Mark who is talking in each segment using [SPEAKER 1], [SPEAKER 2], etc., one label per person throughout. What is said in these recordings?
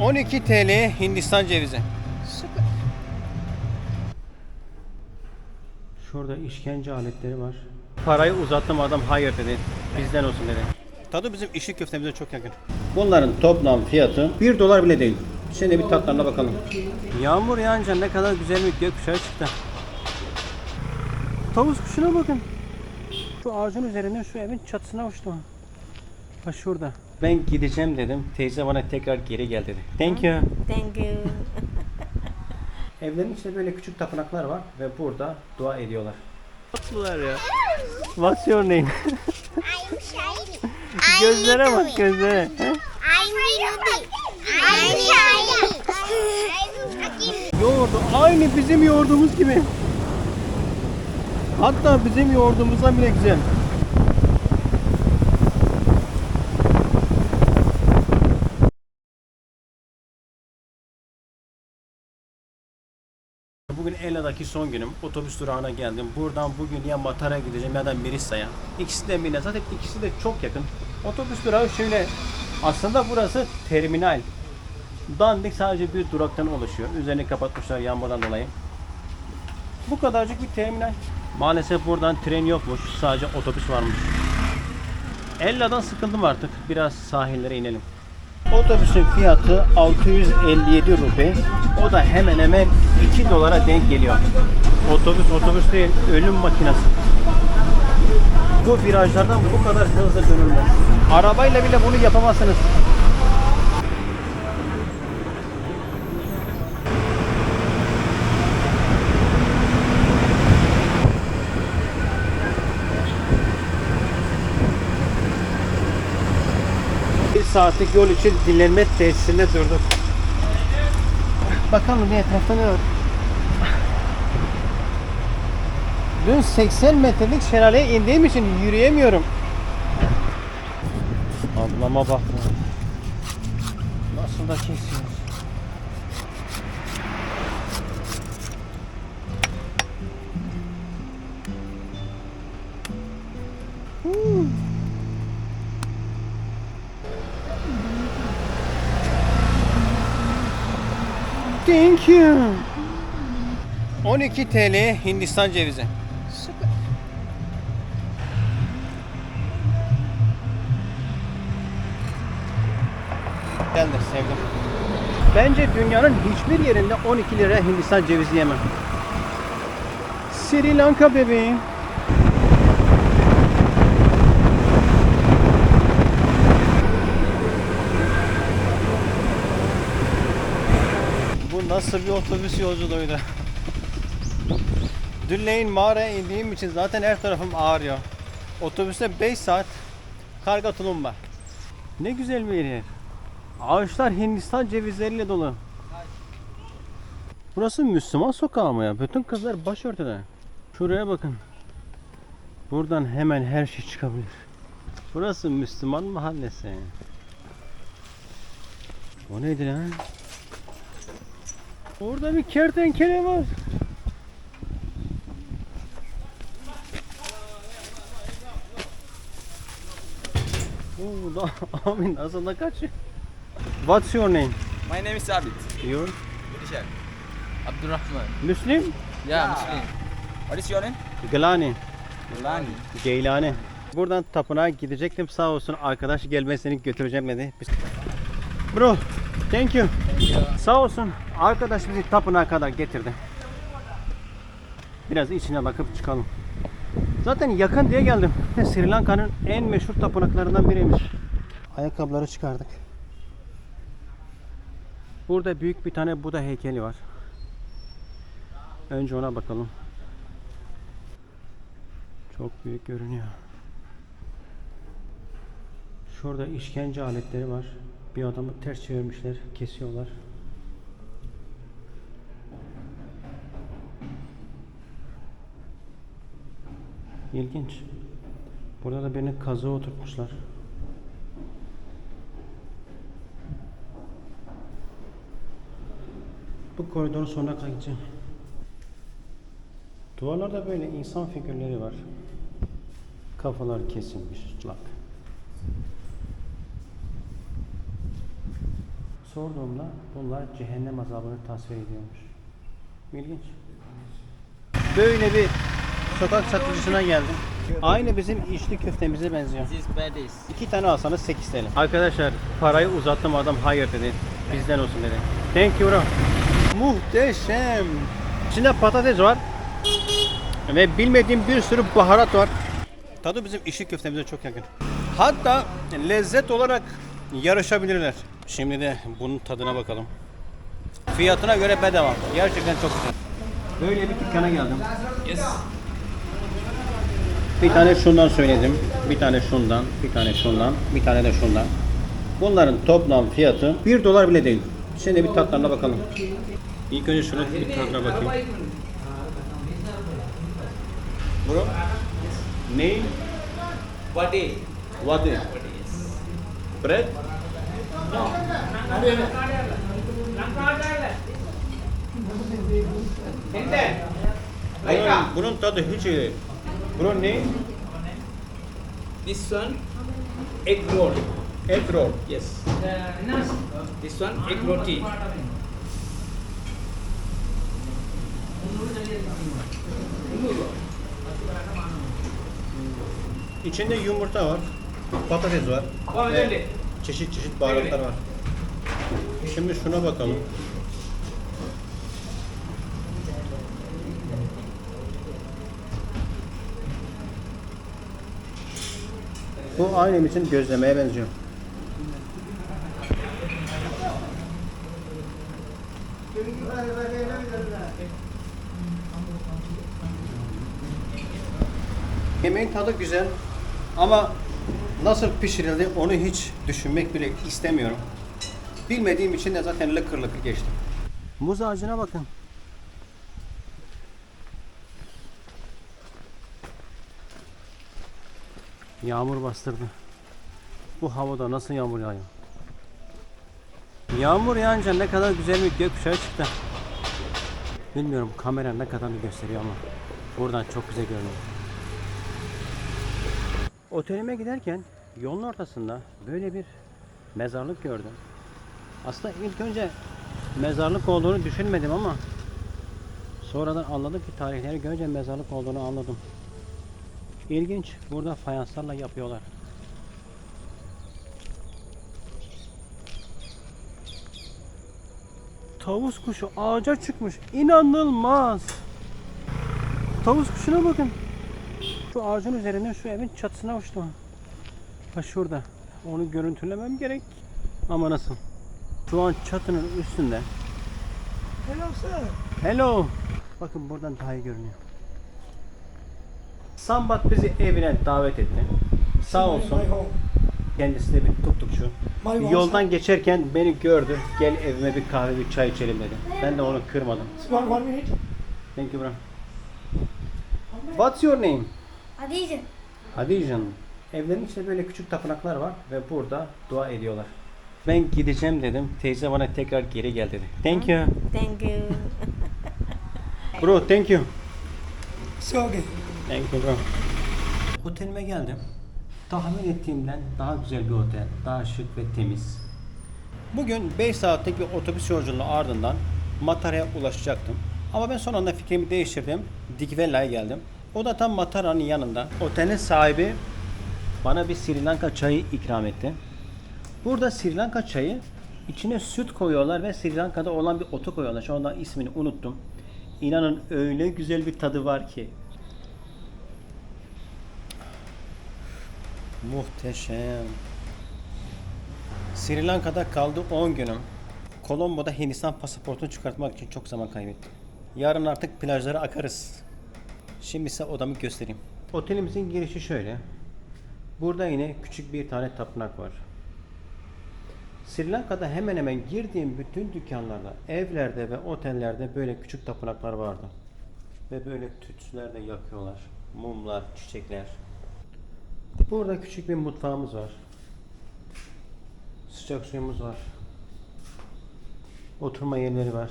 [SPEAKER 1] 12 TL Hindistan cevizi. Şurada işkence aletleri var. Parayı uzattım adam hayır dedi. Bizden olsun dedi. Tadı bizim işi köftemize çok yakın. Bunların toplam fiyatı 1 dolar bile değil. Şimdi bir tatlarına bakalım. Yağmur yağınca ne kadar güzel bir gökkuşağı çıktı. Tavus kuşuna bakın. Şu ağacın üzerine şu evin çatısına uçtu. Ha şurada. Ben gideceğim dedim. Teyze bana tekrar geri gel dedi. Thank you.
[SPEAKER 2] Thank you.
[SPEAKER 1] Evlerin içinde böyle küçük tapınaklar var ve burada dua ediyorlar. Tatlılar ya. What's your name?
[SPEAKER 3] I'm shiny.
[SPEAKER 1] Gözlere bak gözlere.
[SPEAKER 3] I'm Ruby. I'm shiny.
[SPEAKER 1] Yoğurdu aynı bizim yoğurdumuz gibi. Hatta bizim yoğurdumuzdan bile güzel. Bugün Ela'daki son günüm. Otobüs durağına geldim. Buradan bugün ya Matar'a gideceğim ya da Mirisa'ya. İkisi de Mina. Zaten ikisi de çok yakın. Otobüs durağı şöyle. Aslında burası terminal. Dandik sadece bir duraktan oluşuyor. Üzerini kapatmışlar yağmurdan dolayı. Bu kadarcık bir terminal. Maalesef buradan tren yokmuş. Sadece otobüs varmış. Ella'dan sıkıldım artık. Biraz sahillere inelim. Otobüsün fiyatı 657 rupi. O da hemen hemen 2 dolara denk geliyor. Otobüs otobüs değil, ölüm makinesi. Bu virajlardan bu kadar hızlı dönülmez. Arabayla bile bunu yapamazsınız. Bir saatlik yol için dinlenme tesisinde durduk. Bakalım bir etrafta ne var? Dün 80 metrelik şelaleye indiğim için yürüyemiyorum. Ablama bak. Nasıl da kesiyor. Thank you. 12 TL Hindistan cevizi. Geldi sevdim. Bence dünyanın hiçbir yerinde 12 lira Hindistan cevizi yemem. Sri Lanka bebeğim. Nasıl bir otobüs yolculuğuydu? Dünleyin mağaraya indiğim için zaten her tarafım ağrıyor. Otobüste 5 saat karga tulumba. Ne güzel bir yer. Ağaçlar Hindistan cevizleriyle dolu. Burası Müslüman sokağı mı ya? Bütün kızlar başörtüde. Şuraya bakın. Buradan hemen her şey çıkabilir. Burası Müslüman mahallesi. O neydi lan? Orada bir kertenkele var. Oo, abi nasıl da kaçıyor? What's your name?
[SPEAKER 4] My name is Abid.
[SPEAKER 1] Your
[SPEAKER 4] Michel. Abdurrahman.
[SPEAKER 1] Muslim?
[SPEAKER 4] Yeah, Muslim. What is your name?
[SPEAKER 1] Glani.
[SPEAKER 4] Lani.
[SPEAKER 1] Geylani. Buradan tapınağa gidecektim sağ olsun arkadaş gelmesini götüreceğim dedi. Biz- Bro, thank you. Sağ olsun arkadaş bizi tapınağa kadar getirdi. Biraz içine bakıp çıkalım. Zaten yakın diye geldim. Sri Lanka'nın en meşhur tapınaklarından biriymiş. Ayakkabıları çıkardık. Burada büyük bir tane Buda heykeli var. Önce ona bakalım. Çok büyük görünüyor. Şurada işkence aletleri var. Bir adamı ters çevirmişler, kesiyorlar. İlginç. Burada da beni kazığa oturtmuşlar. Bu koridorun sonuna kadar. Duvarlarda böyle insan figürleri var. Kafalar kesilmiş, çıplak. Sorduğumda bunlar cehennem azabını tasvir ediyormuş. İlginç. Böyle bir sokak satıcısına geldim. Aynı bizim içli köftemize benziyor. İki tane alsanız 8 TL. Arkadaşlar parayı uzattım adam hayır dedi. Bizden olsun dedi. Thank you bro. Muhteşem. İçinde patates var. Ve bilmediğim bir sürü baharat var. Tadı bizim işi köftemize çok yakın. Hatta lezzet olarak yarışabilirler. Şimdi de bunun tadına bakalım. Fiyatına göre bedava. Gerçekten çok güzel. Böyle bir dükkana geldim.
[SPEAKER 4] Yes.
[SPEAKER 1] Bir tane şundan söyledim. Bir tane şundan, bir tane şundan, bir tane de şundan. Bunların toplam fiyatı 1 dolar bile değil. Şimdi bir tatlarına bakalım. İlk önce şunu bir tadına bakayım. Bro, ne?
[SPEAKER 4] Vade.
[SPEAKER 1] Vade. Bread? Bunun, bunun tadı hiç iyi değil. Bro ne?
[SPEAKER 2] This one, egg roll.
[SPEAKER 1] Egg roll.
[SPEAKER 2] Yes. This one, egg roti.
[SPEAKER 1] İçinde yumurta var, patates var ve
[SPEAKER 2] öyle.
[SPEAKER 1] çeşit çeşit baharatlar var. Şimdi şuna bakalım. Bu aynı için gözlemeye benziyor. Yemeğin tadı güzel ama nasıl pişirildi onu hiç düşünmek bile istemiyorum. Bilmediğim için de zaten lıkır lıkır geçtim. Muz ağacına bakın. Yağmur bastırdı. Bu havada nasıl yağmur yağıyor? Yağmur yağınca ne kadar güzel bir gökkuşağı çıktı. Bilmiyorum kamera ne kadar gösteriyor ama buradan çok güzel görünüyor. Otelime giderken yolun ortasında böyle bir mezarlık gördüm. Aslında ilk önce mezarlık olduğunu düşünmedim ama sonradan anladım ki tarihleri görünce mezarlık olduğunu anladım. İlginç. Burada fayanslarla yapıyorlar. Tavus kuşu ağaca çıkmış. İnanılmaz. Tavus kuşuna bakın. Şu ağacın üzerine şu evin çatısına uçtu. Ha şurada. Onu görüntülemem gerek. Ama nasıl? Şu an çatının üstünde. Hello sir. Hello. Bakın buradan daha iyi görünüyor. Sambat bizi evine davet etti. Sağ olsun. Kendisi de bir tuktukçu. Yoldan geçerken beni gördü. Gel evime bir kahve bir çay içelim dedi. Ben de onu kırmadım. Thank you bro. What's your name?
[SPEAKER 3] Hadi
[SPEAKER 1] Hadijan. Evlerin içinde böyle küçük tapınaklar var ve burada dua ediyorlar. Ben gideceğim dedim. Teyze bana tekrar geri gel dedi. Thank you.
[SPEAKER 5] Thank you.
[SPEAKER 1] Bro thank you.
[SPEAKER 6] So okay.
[SPEAKER 1] Thank you. Otelime geldim. Tahmin ettiğimden daha güzel bir otel. Daha şık ve temiz. Bugün 5 saatlik bir otobüs yolculuğu ardından Matara'ya ulaşacaktım. Ama ben son anda fikrimi değiştirdim. Dikvella'ya geldim. O da tam Matara'nın yanında. Otelin sahibi bana bir Sri Lanka çayı ikram etti. Burada Sri Lanka çayı içine süt koyuyorlar ve Sri Lanka'da olan bir otu koyuyorlar. Şu anda ismini unuttum. İnanın öyle güzel bir tadı var ki. Muhteşem. Sri Lanka'da kaldı 10 günüm. Colombo'da Hindistan pasaportunu çıkartmak için çok zaman kaybettim. Yarın artık plajlara akarız. Şimdi size odamı göstereyim. Otelimizin girişi şöyle. Burada yine küçük bir tane tapınak var. Sri Lanka'da hemen hemen girdiğim bütün dükkanlarda, evlerde ve otellerde böyle küçük tapınaklar vardı. Ve böyle tütsüler de yakıyorlar. Mumlar, çiçekler. Burada küçük bir mutfağımız var. Sıcak suyumuz var. Oturma yerleri var.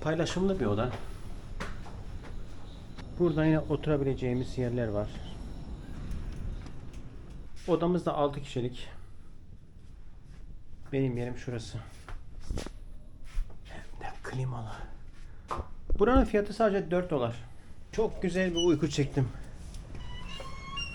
[SPEAKER 1] Paylaşımlı bir oda. Burada yine oturabileceğimiz yerler var. Odamız da 6 kişilik. Benim yerim şurası. klimalı. Buranın fiyatı sadece 4 dolar. Çok güzel bir uyku çektim.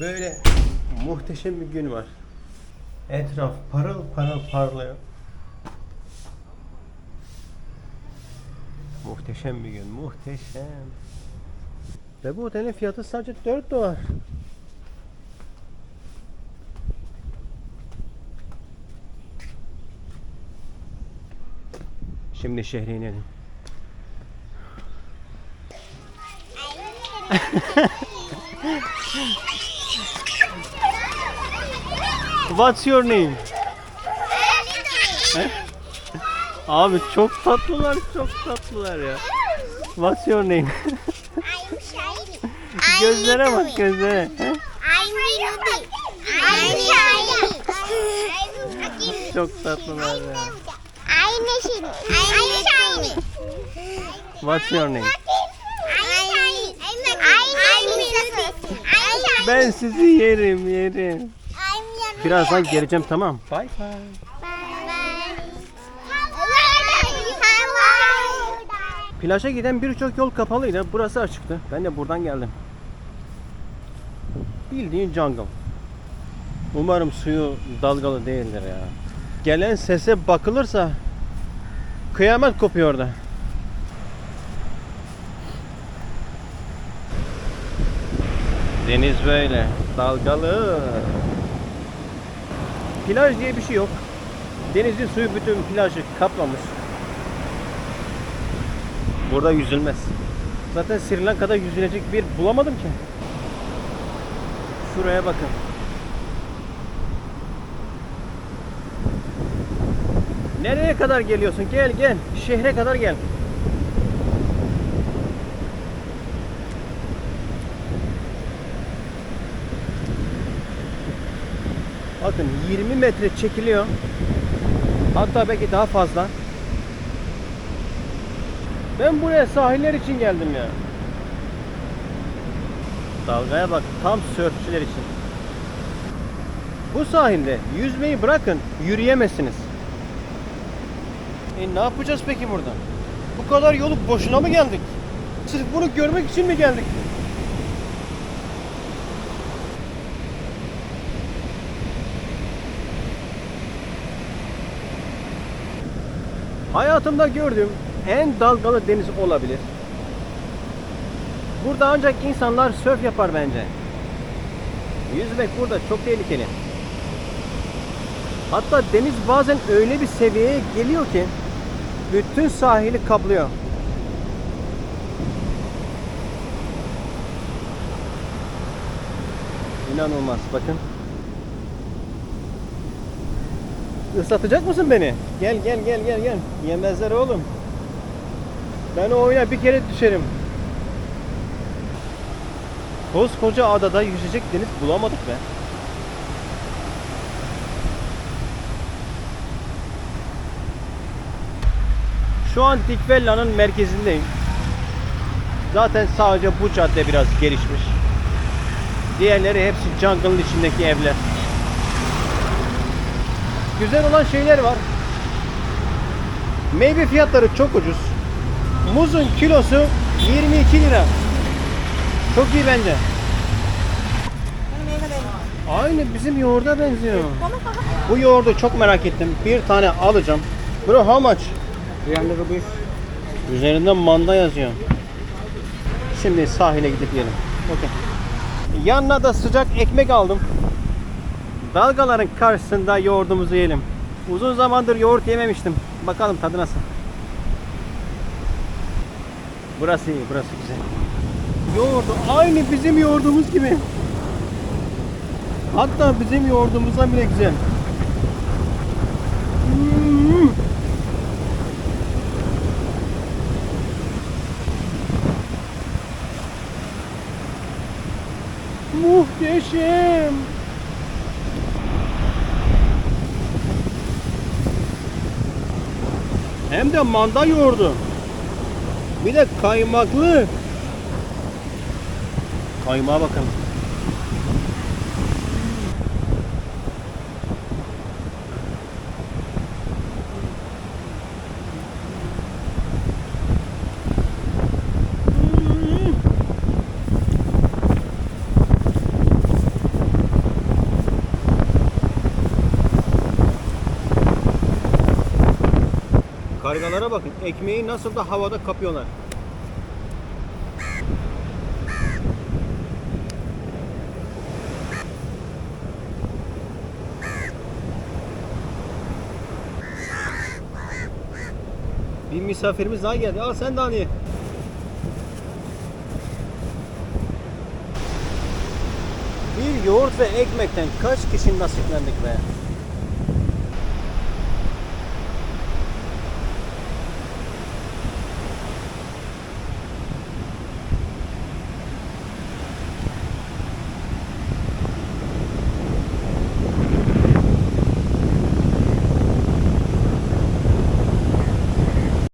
[SPEAKER 1] Böyle muhteşem bir gün var. Etraf parıl parıl parlıyor. Muhteşem bir gün, muhteşem. Ve bu otelin fiyatı sadece 4 dolar. Şimdi şehre inelim. What's your name? Abi çok tatlılar, çok tatlılar ya. What's your name?
[SPEAKER 3] I'm shiny.
[SPEAKER 1] Gözlere bak gözlere. He?
[SPEAKER 3] I'm Ruby. I'm shiny. I'm
[SPEAKER 1] Çok tatlılar ya.
[SPEAKER 3] I'm shiny. I'm shiny.
[SPEAKER 1] What's your name?
[SPEAKER 3] I'm shiny. I'm I'm I'm
[SPEAKER 1] Ben sizi yerim, yerim. Birazdan geleceğim tamam. Bye bye. Plaja giden birçok yol kapalıydı. Burası açıktı. Ben de buradan geldim. Bildiğin jungle. Umarım suyu dalgalı değildir ya. Gelen sese bakılırsa kıyamet kopuyor orada. Deniz böyle dalgalı. Plaj diye bir şey yok. Denizin suyu bütün plajı kaplamış. Burada yüzülmez. Zaten Sri Lanka'da yüzülecek bir bulamadım ki. Şuraya bakın. Nereye kadar geliyorsun? Gel gel. Şehre kadar gel. Bakın 20 metre çekiliyor. Hatta belki daha fazla. Ben buraya sahiller için geldim ya. Dalgaya bak tam sörfçüler için. Bu sahilde yüzmeyi bırakın yürüyemezsiniz. E ne yapacağız peki burada? Bu kadar yolu boşuna mı geldik? Sırf bunu görmek için mi geldik? Hayatımda gördüğüm en dalgalı deniz olabilir. Burada ancak insanlar sörf yapar bence. Yüzmek burada çok tehlikeli. Hatta deniz bazen öyle bir seviyeye geliyor ki bütün sahili kaplıyor. İnanılmaz bakın. Islatacak mısın beni? Gel gel gel gel gel. Yemezler oğlum. Ben o oyuna bir kere düşerim. Koskoca adada yüzecek deniz bulamadık be. Şu an Dikvella'nın merkezindeyim. Zaten sadece bu cadde biraz gelişmiş. Diğerleri hepsi jungle'ın içindeki evler. Güzel olan şeyler var. Meyve fiyatları çok ucuz. Muzun kilosu 22 lira. Çok iyi bence. Aynı bizim yoğurda benziyor. Bu yoğurdu çok merak ettim. Bir tane alacağım. Bro how much?
[SPEAKER 2] 300 rupees.
[SPEAKER 1] Üzerinde manda yazıyor. Şimdi sahile gidip yiyelim. Okey. Yanına da sıcak ekmek aldım. Dalgaların karşısında yoğurdumuzu yiyelim. Uzun zamandır yoğurt yememiştim. Bakalım tadı nasıl. Burası iyi, burası güzel. Yoğurdu aynı bizim yoğurdumuz gibi. Hatta bizim yoğurdumuzdan bile güzel. Hmm. Muhteşem. Hem de manda yoğurdu. Bir de kaymaklı. Kaymağa bakın. Kargalara bakın. Ekmeği nasıl da havada kapıyorlar. Bir misafirimiz daha geldi. Al sen de. Bir yoğurt ve ekmekten kaç kişi nasiplendik be?